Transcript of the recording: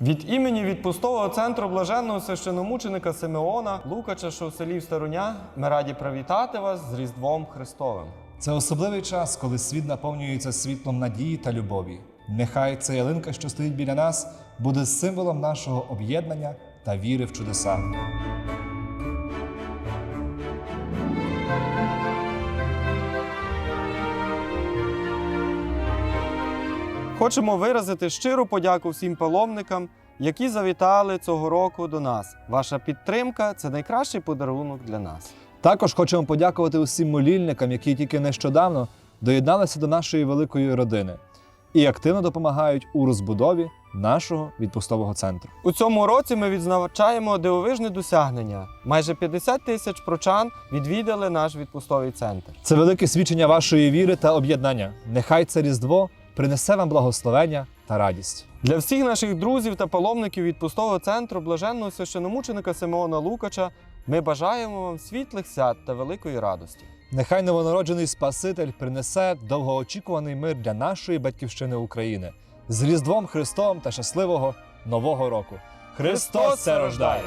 Від імені відпустового центру блаженного священомученика Симеона Лукача, що в селі Старуня, ми раді привітати вас з Різдвом Христовим. Це особливий час, коли світ наповнюється світлом надії та любові. Нехай ця ялинка, що стоїть біля нас, буде символом нашого об'єднання та віри в чудеса. Хочемо виразити щиру подяку всім паломникам, які завітали цього року до нас. Ваша підтримка це найкращий подарунок для нас. Також хочемо подякувати усім молільникам, які тільки нещодавно доєдналися до нашої великої родини і активно допомагають у розбудові нашого відпустового центру. У цьому році ми відзначаємо дивовижне досягнення. Майже 50 тисяч прочан відвідали наш відпустовий центр. Це велике свідчення вашої віри та об'єднання. Нехай це Різдво принесе вам благословення та радість. Для всіх наших друзів та паломників відпустового центру блаженного священомученика Симеона Лукача ми бажаємо вам світлих свят та великої радості. Нехай новонароджений Спаситель принесе довгоочікуваний мир для нашої батьківщини України з Різдвом Христом та щасливого Нового року. Христос це рождає!